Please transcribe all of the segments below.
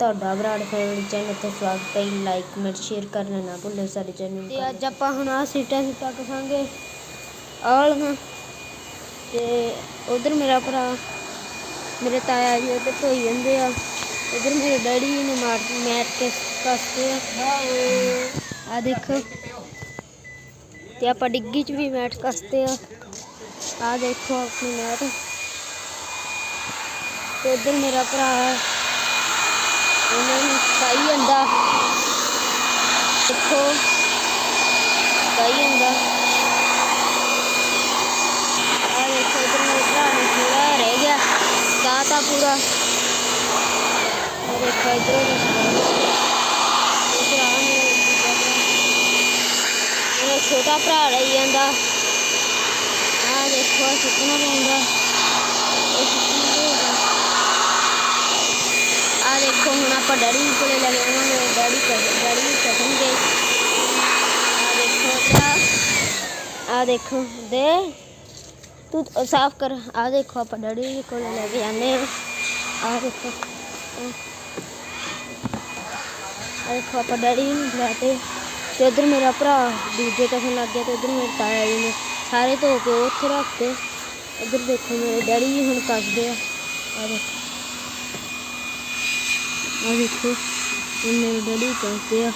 ਤੁਹਾਡਾ Brar family channel ਤੇ ਸਵਾਗਤ ਹੈ। ਲਾਈਕ ਕਮੈਂਟ ਸ਼ੇਅਰ ਕਰਨਾ ਨਾ ਭੁੱਲੋ ਸਾਡੇ ਚੈਨਲ ਤੇ ਅੱਜ ਆਪਾਂ ਹੁਣ ਆ ਸੀਟਾਂ ਸੀਟਾਂ ਕਸਾਂਗੇ ਆਲਗਾ ਤੇ ਉਧਰ ਮੇਰਾ ਭਰਾ, ਮੇਰੇ ਤਾਇਆ ਜੀ ਉੱਧਰ ਧੋਈ ਜਾਂਦੇ ਆ। ਉਧਰ ਮੇਰੇ ਡੈਡੀ ਜੀ ਨੇ ਮਾਰ, ਮੈਟ ਕੇ ਕੱਸਦੇ ਆ। ਆ ਦੇਖੋ। ਤੇ ਆਪਾਂ ਡਿੱਗੀ 'ਚ ਵੀ ਮੈਟ ਕੱਸਦੇ ਆ। ਆ ਦੇਖੋ ਆਪਣੀ ਮੈਟ। ਤੇ ਉਧਰ ਮੇਰਾ ਭਰਾ ਉਹਨਾਂ ਨੂੰ ਪਾਈ ਜਾਂਦਾ ਦੇਖੋ ਪਾਈ ਜਾਂਦਾ ਆ ਦੇਖੋ ਇਧਰ ਮੇਰੇ ਭਰਾ ਨੂੰ ਥੋੜਾ ਰਹਿ ਗਿਆ ਤਾਂ ਤਾਂ ਪੂਰਾ ਆ ਦੇਖੋ ਇਧਰ ਇਧਰ ਆ ਮੇਰਾ ਦੂਜਾ ਭਰਾ ਮੇਰਾ ਛੋਟਾ ਭਰਾ ਰਹੀ ਜਾਂਦਾ ਆ ਦੇਖੋ ਸੁੱਕਣਾ ਪੈਂਦਾ ਆ ਦੇਖੋ, ਹੁਣ ਆਪਾਂ ਡੈਡੀ ਕੋਲੇ ਲੈ ਗਏ ਉਹਨਾਂ ਦੇ ਡੈਡੀ ਡੈਡੀ ਵੀ ਆ ਦੇਖੋ ਆ ਦੇਖੋ, ਦੇ। ਤੂੰ ਸਾਫ਼ ਕਰ। ਆ ਦੇਖੋ, ਆਪਾਂ ਡੈਡੀ ਕੋਲੇ ਲੈ ਕੇ ਜਾਂਦੇ ਆ ਆ ਦੇਖੋ। ਆ ਦੇਖੋ, ਆਪਾਂ ਡੈਡੀ ਨੂੰ ਬੁਲਾਤੇ ਤੇ ਉਧਰ ਮੇਰਾ ਭਰਾ ਦੂਜੇ ਕਸਨ ਲੱਗ ਗਿਆ ਤੇ ਉਧਰ ਮੇਰੇ ਤਾਇਆ ਜੀ ਨੇ ਸਾਰੇ ਧੋ ਕੇ ਉੱਥੇ ਰੱਖਤੇ ਉਧਰ ਦੇਖੋ, ਮੇਰੇ ਡੈਡੀ ਜੀ ਹੁਣ ਕੱਸਦੇ ਆ। ਆ ਦੇਖੋ। ਆ ਦੇਖੋ ਹੁਣ ਮੇਰੇ ਡੈਡੀ ਆ।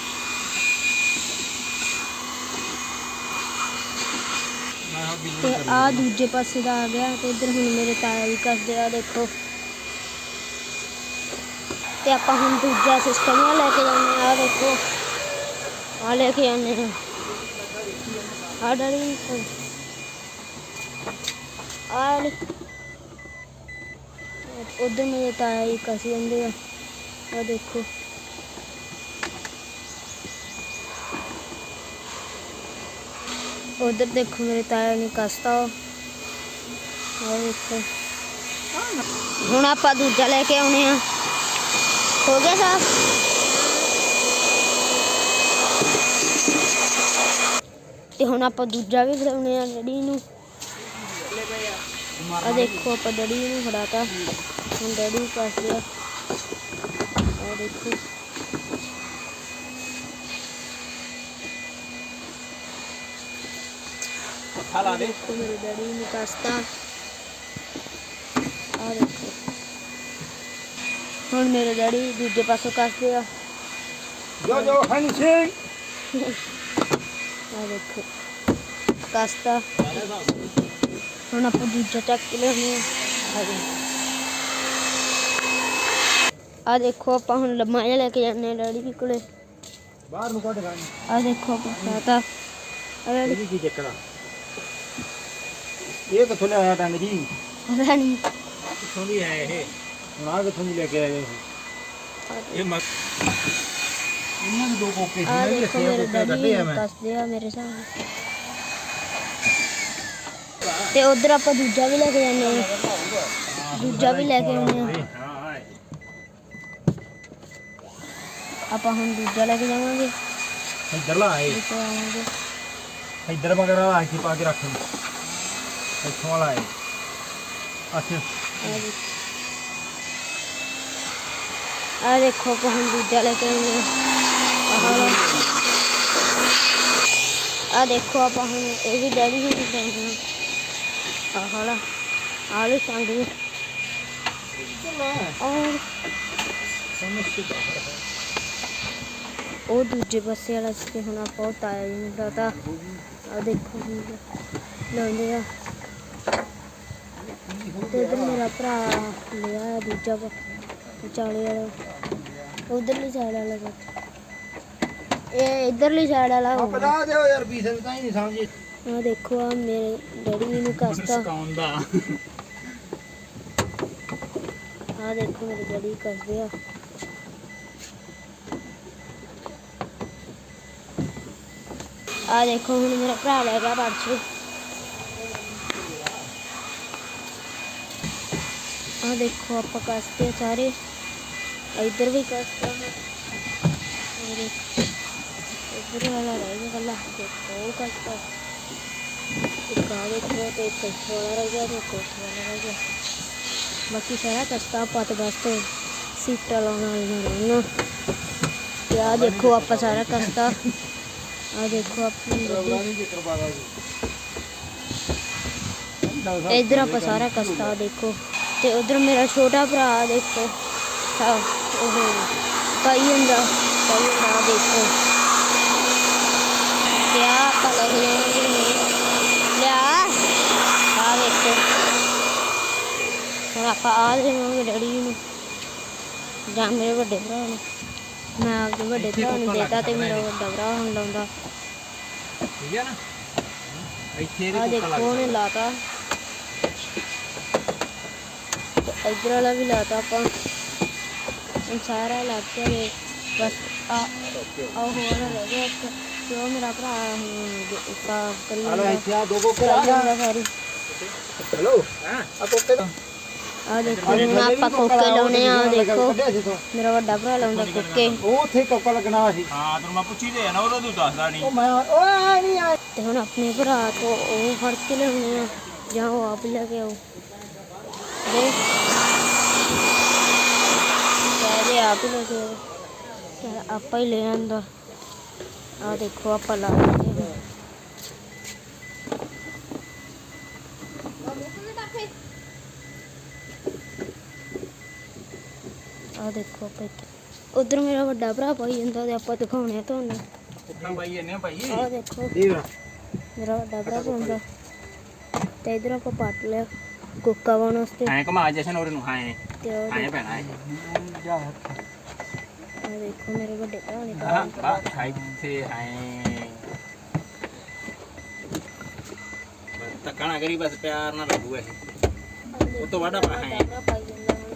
ਤੇ ਆ ਦੂਜੇ ਪਾਸੇ ਦਾ ਆ ਗਿਆ ਤੇ ਇੱਧਰ ਹੁਣ ਮੇਰੇ ਤਾਇਆ ਜੀ ਕੱਸਦੇ ਆ, ਦੇਖੋ। ਤੇ ਆਪਾਂ ਹੁਣ ਦੂਜਾ ਸਿਸਟਮ ਆ ਲੈ ਕੇ ਜਾਂਦੇ ਆ ਦੇਖੋ। ਆ ਲੈ ਕੇ ਜਾਂਦੇ ਆ। ਆ ਡੈਡੀ ਆ ਉਧਰ ਮੇਰੇ ਤਾਇਆ ਜੀ ਕੱਸ ਜਾਂਦੇ ਆ। ਆ ਦੇਖੋ। ਉਧਰ ਦੇਖੋ ਮੇਰੇ ਤਾਇਆ ਨੇ ਕੱਸਤਾ ਆ ਦੇਖੋ। ਹੁਣ ਆਪਾਂ ਦੂਜਾ ਲੈ ਕੇ ਆਉਣੇ ਆ। ਹੋ ਗਿਆ ਸਾਫ਼? ਤੇ ਹੁਣ ਆਪਾਂ ਦੂਜਾ ਵੀ ਫੜਾਉਣੇ ਆ ਡੈਡੀ ਨੂੰ। ਆ ਦੇਖੋ ਆਪਾਂ ਡੈਡੀ ਨੂੰ ਫੜਾਤਾ। ਹੁਣ ਡੈਡੀ ਪਾਸ ਗਿਆ। ਆ ਦੇਖੋ ਹਲਾ ਦੇ ਦੇਖੋ ਮੇਰੇ ਡੈਡੀ ਨੇ ਕਸਤਾ ਆ ਦੇਖੋ ਹੁਣ ਮੇਰੇ ਡੈਡੀ ਦੂਜੇ ਪਾਸੋਂ ਕੱਸਦੇ ਆ ਜੋ ਜੋ ਹਨੀ ਸਿੰਘ ਆ ਦੇਖੋ ਕਸਤਾ ਹੁਣ ਆਪਾਂ ਦੂਜਾ ਚੱਕ ਕੇ ਲਿਆਉਂਦੇ ਆ ਦੇਖੋ ਆਪਾਂ ਹੁਣ ਲੰਮਾ ਜਿਹਾ ਲੈ ਕੇ ਜਾਂਦੇ ਆ ਡੈਡੀ ਜੀ ਕੋਲੇ। ਬਾਹਰ ਨੂੰ ਕੱਢ ਗਾਂ ਆ ਦੇਖੋ ਡੈਡੀ ਇਹਦੀ ਕੀ ਚੱਕਣਾ? ਇਹ ਕਿੱਥੋਂ ਲਿਆਇਆ ਟੰਗ ਜੀ? ਪਤਾ ਨਹੀਂ ਕਿੱਥੋਂ ਦੀ ਹੈ ਇਹ? ਹੁਣ ਆ ਕਿੱਥੋਂ ਦੀ ਲੈ ਕੇ ਆਏ ਇਹ ਇਹ ਮੱਕ ਇਹਨਾਂ ਦੇ ਦੋ ਕੋਕੇ ਸੀ ਆ ਵੀ ਦੇਖੋ ਮੇਰੇ ਡੈਡੀ ਆ ਮੈਂ। ਕੱਸਦੇ ਆ ਮੇਰੇ ਸਾਹਮਣੇ ਤੇ ਉਧਰ ਆਪਾਂ ਦੂਜਾ ਵੀ ਲੈ ਕੇ ਜਾਂਦੇ ਆ ਦੂਜਾ ਵੀ ਲੈ ਕੇ ਆਉਂਦੇ ਆ ਆਪਾਂ ਹੁਣ ਦੂਜਾ ਲੈ ਕੇ ਜਾਵਾਂਗੇ। ਇੱਧਰ ਲਾ ਆਏ। ਦੇਖੋ ਆਵਾਂਗੇ। ਇੱਧਰ ਮਗਰ ਆ ਕੇ ਪਾ ਕੇ ਰੱਖ ਇੱਥੋਂ ਵਾਲਾ ਹੈ ਅੱਛਾ। ਆ ਦੇਖੋ ਆਪਾਂ ਹੁਣ ਦੂਜਾ ਲੈ ਕੇ ਆਉਂਦੇ ਆ ਆ ਦੇਖੋ ਆਪਾਂ ਹੁਣ ਇਹ ਵੀ ਡੈਡੀ ਨੂੰ ਦਿੰਦੇ ਆ ਆਹ ਵਾਲਾ। ਆ ਲੈ ਸੰਗ ਵੀ ਔਰ ਉਹ ਦੂਜੇ ਪਾਸੇ ਵਾਲਾ ਸੀ ਤੇ ਹੁਣ ਆਪਾਂ ਉਹ ਤਾਇਆ ਜੀ ਨੂੰ ਲਾਤਾ ਆ ਦੇਖੋ ਜੀ ਲਾਉਂਦੇ ਆ। ਤੇ ਇਧਰ ਮੇਰਾ ਭਰਾ ਲਿਆ ਆ ਦੂਜਾ ਵਾ- ਵਿਚਾਲੇ ਵਾਲਾ। ਉਧਰਲੀ ਸਾਈਡ ਵਾਲਾ ਵਾ। ਇਹ ਇਧਰਲੀ ਸਾਈਡ ਵਾਲਾ ਆ ਪਤਾ ਦਿਓ ਯਾਰ ਪੀਸੇ ਤਾਂ ਹੀ ਨਹੀਂ ਸਮਝੇ। ਆ ਦੇਖੋ ਆ ਮੇਰੇ ਡੈਡੀ ਨੂੰ ਕਸਤਾ। ਆ ਦੇਖੋ ਮੇਰੇ ਡੈਡੀ ਕਰਦੇ ਆ। ਆ ਦੇਖੋ ਹੁਣ ਮੇਰਾ ਭਰਾ ਲੈ ਗਿਆ ਪਰਚੀ ਆ ਦੇਖੋ ਆਪਾਂ ਕਸਤੇ ਸਾਰੇ ਇੱਧਰ ਵੀ ਕਸਤਾ ਹੈ ਔਰ ਵਾਲਾ ਰਹਿ ਗਿਆ ਕੱਲਾ ਦੇਖੋ ਉਹ ਕਸਤਾ ਇੱਕ ਆ ਦੇਖੋ ਤੇ ਇੱਕ ਇੱਥੇ ਵਾਲਾ ਰਹਿ ਗਿਆ ਤੇ ਇੱਕ ਉੱਥੇ ਵਾਲਾ ਰਹਿ ਗਿਆ ਬਾਕੀ ਸਾਰਾ ਕਸਤਾ ਪਤ ਬਸ ਸੀਟਾਂ ਲਾਉਣ ਵਾਲੀਆਂ ਰਹਿਣਾ ਤੇ ਆ ਦੇਖੋ ਆਪਾਂ ਸਾਰਾ ਕਸਤਾ ਆ ਦੇਖੋ ਆਪਣੀ ਗੱਡੀ। ਇਧਰ ਆਪਾਂ ਸਾਰਾ ਕਸਤਾ ਦੇਖੋ। ਤੇ ਉਧਰ ਮੇਰਾ ਛੋਟਾ ਭਰਾ ਦੇਖੋ। ਉਹ ਕਈ ਹੁੰਦਾ ਕਈ ਹੁੰਦਾ ਦੇਖੋ। ਤੇ ਆ ਆਪਾਂ ਲੈ ਆ ਦੇਖੋ। ਹੁਣ ਆਪਾਂ ਆ ਦੇਵਾਂਗੇ ਡੈਡੀ ਨੂੰ। ਜਾਂ ਮੇਰੇ ਵੱਡੇ ਭਰਾ ਨੂੰ। ਮੈਂ ਆਪਦੇ ਵੱਡੇ ਭਰਾ ਨੂੰ ਦੇਤਾ ਤੇ ਮੇਰਾ ਵੱਡਾ ਭਰਾ ਹੁਣ ਲਾਉਂਦਾ। ਠੀਕ ਹੈ ਨਾ? ਇੱਥੇ ਇਹਦੇ ਆ ਕੁੱਕਾ ਦੇਖੋ ਉਹਨੇ ਲਾਤਾ। ਤੇ ਇਧਰ ਵਾਲਾ ਵੀ ਲਾਤਾ ਆਪਾਂ। ਹੁਣ ਸਾਰਾ ਲੱਗ ਗਿਆ ਵੇ। ਬਸ ਆ ਆ ਹੋਰ ਰਹਿ ਗਿਆ ਇੱਕ। ਤੇ ਉਹ ਮੇਰਾ ਭਰਾ ਹੁਣ ਕਰੀ ਹਲੋ ਇੱਥੇ ਆ ਦੋ ਕੋਕੇ ਕਰੀ ਜਾਂਦਾ ਸਾਰੀ। ਹੈਲੋ? ਹਾਂ? ਆ ਕੋਕੇ ਆ ਦੇਖੋ ਹੁਣ ਆਪਾਂ ਕੋਕੇ ਲਾਉਣੇ ਆ ਆਹ ਦੇਖੋ। ਕੱਢਿਆ ਸੀ ਤੂੰ। ਮੇਰਾ ਵੱਡਾ ਭਰਾ ਲਾਉਂਦਾ ਕੋਕੇ। ਉਹ ਉੱਥੇ ਕੋਕਾ ਲੱਗਣਾ ਸੀ। ਹਾਂ ਤੈਨੂੰ ਮੈਂ ਪੁੱਛੀ ਤੇ ਨਾ ਉਹਦਾ ਤੂੰ ਦੱਸਦਾ ਨਹੀਂ ਉਹ ਮੈਂ ਓਏ ਨਹੀਂ ਆ ਤੇ ਹੁਣ ਆਪਣੇ ਭਰਾ ਤੋਂ ਉਹ ਫੜ ਕੇ ਲਿਆਉਣੇ ਆ ਜਾਂ ਉਹ ਆਪ ਲੈ ਕੇ ਆਓ। ਦੇ। ਕਹਿੰਦੇ ਆਪ ਹੀ ਲੈ ਕੇ ਆਓ। ਚੱਲ ਆਪਾਂ ਹੀ ਲੈ ਆਂਦਾ। ਆ ਦੇਖੋ ਆਪਾਂ ਲਾ ਦਿੰਦੇ ਆ ਦੇਖੋ ਆਪਾਂ ਉਧਰ ਮੇਰਾ ਵੱਡਾ ਭਰਾ ਪਾਈ ਜਾਂਦਾ ਤੇ ਆਪਾਂ ਦਿਖਾਉਣੇ ਆ ਤੁਹਾਨੂੰ। ਕੁੱਟਾਂ ਪਾਈ ਜਾਂਦੇ ਆ ਭਾਈ? ਆ ਦੇਖੋ। ਦੇਖ ਮੇਰਾ ਵੱਡਾ ਭਰਾ ਪਾਉਂਦਾ ਤੇ ਇਧਰ ਆਪਾਂ ਪੱਟ ਲਿਆ ਕੁੱਕਾ ਪਾਉਣ ਵਾਸਤੇ। ਐਂ ਕਮਾ ਜਸ਼ਨ ਹੋਰ ਨੂੰ ਹਾਂ ਤੇ ਉਹ ਐਂ ਪੈਣਾ ਹੈ ਆ ਦੇਖੋ ਮੇਰੇ ਵੱਡੇ ਭਰਾ ਨੇ ਹਾਂ ਪਾਇਆ ਬਾ ਇੱਥੇ ਐਂ ਧੱਕਾ ਨਾ ਕਰੀ ਬਸ ਪਿਆਰ ਨਾਲ ਲੱਗੂ ਇਹ। ਉਹ ਤੋਂ ਵੱਡਾ ਪਾ ਹੈ ਭਰਾ ਪਾਈ ਜਾਂਦਾ ਹੁਣ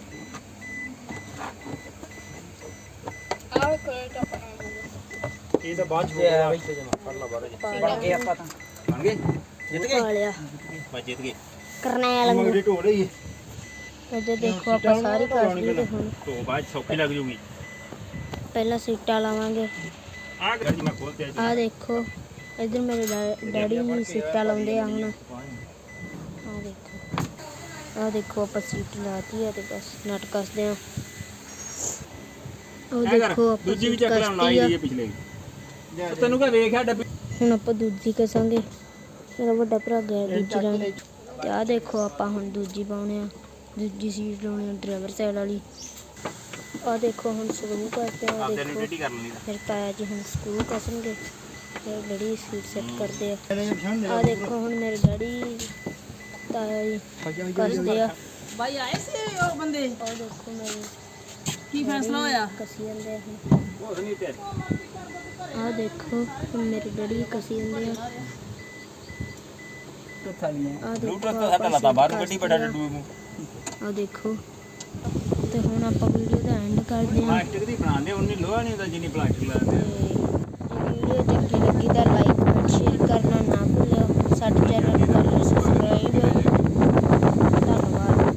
ਆਹ ਕੋਈ ਟੱਪਾ ਇਹ ਤਾਂ ਬਾਅਦ ਚ ਹੋਇਆ ਇੱਥੇ ਜਮਾ ਕਰ ਲਾ ਬਾਰੇ ਬਣ ਗਏ ਆਪਾਂ ਤਾਂ। ਬਣ ਗਏ? ਜਿੱਤ ਗਏ? ਪਾ ਲਿਆ। ਬਸ ਜਿੱਤ ਗਏ। ਕਰਨੈਲ ਨੂੰ। ਮਗਰੀ ਢੋ ਰਹੀ ਇੱਧਰ ਦੇਖੋ ਆਪਾਂ ਸਾਰੀ ਕਰ ਲਈ ਤੇ ਹੁਣ ਤੋਂ ਬਾਅਦ ਸੌਖੀ ਲੱਗ ਜੂਗੀ। ਪਹਿਲਾਂ ਸੀਟਾਂ ਲਾਵਾਂਗੇ। ਆ ਗੱਡੀ ਮੈਂ ਖੋਲਤੇ ਆ ਦੇਖੋ। ਇਧਰ ਮੇਰੇ ਡੈਡੀ ਵੀ ਸੀਟਾਂ ਲਾਉਂਦੇ ਆ ਹੁਣ। ਆ ਦੇਖੋ। ਆ ਦੇਖੋ ਆਪਾਂ ਸੀਟ ਲਾਤੀ ਹੈ ਤੇ ਬਸ ਨਟ ਕੱਸਦੇ ਆ। ਉਹ ਦੇਖੋ ਆਪਾਂ ਦੂਜੀ ਵੀ ਸੀਟ ਚੱਕ ਲੈਣ ਲਾਈ ਕੱਸਤੀ ਆ। ਦੀ ਹੈ। ਪਿਛਲੇ ਉਹ ਤੈਨੂੰ ਕਹ ਵੇਖਿਆ ਡੱਬੀ ਹੁਣ ਆਪਾਂ ਦੂਜੀ ਕਸਾਂਗੇ। ਮੇਰਾ ਵੱਡਾ ਭਰਾ ਗਿਆ ਦੂਜੀ ਲੈਣ ਤੇ ਆ ਦੇਖੋ ਆਪਾਂ ਹੁਣ ਦੂਜੀ ਪਾਉਣੇ ਆ। ਦੂਜੀ ਸੀਟ ਲਾਉਣੀ ਆ ਡਰਾਈਵਰ ਸਾਈਡ ਵਾਲੀ। ਆ ਦੇਖੋ ਹੁਣ ਸਕਰੂ ਕਰਦੇ ਆ ਆਪਦੇ ਨੂੰ ਦੇਖੋ। ਟੇਢੀ ਕਰ ਲੈਣੀ ਫਿਰ ਤਾਇਆ ਜੀ ਹੁਣ ਸਕਰੂ ਕਸਣਗੇ। ਫਿਰ ਡੈਡੀ ਸੀਟ ਸੈੱਟ ਕਰਦੇ ਆ। ਆ ਦੇਖੋ ਹੁਣ ਮੇਰੇ ਡੈਡੀ ਤਾਇਆ ਜੀ ਕੱਸਦੇ ਆ। ਭਾਈ ਆਏ ਸੀ ਉਹ ਬੰਦੇ? ਆ ਦੇਖੋ ਮੇਰੇ ਕੀ ਫੈਸਲਾ ਹੋਇਆ? ਕਸੀ ਜਾਂਦੇ ਆ ਆਹ ਦੇਖੋ ਮੇਰੇ ਡੈਡੀ ਕਸੀ ਜਾਂਦੇ ਆ। ਆਹ ਦੇਖੋ ਆਹ ਦੇਖੋ ਤੇ ਹੁਣ ਆਪਾਂ ਵੀਡੀਓ ਦਾ ਐਂਡ ਕਰਦੇ ਹਾਂ ਤੇ ਜੇ ਵੀਡੀਓ ਚੰਗੀ ਲੱਗੀ ਤਾਂ ਲਾਈਕ ਕਮੈਂਟ ਸ਼ੇਅਰ ਕਰਨਾ ਨਾ ਭੁੱਲਿਓ ਸਾਡੇ ਚੈਨਲ ਨੂੰ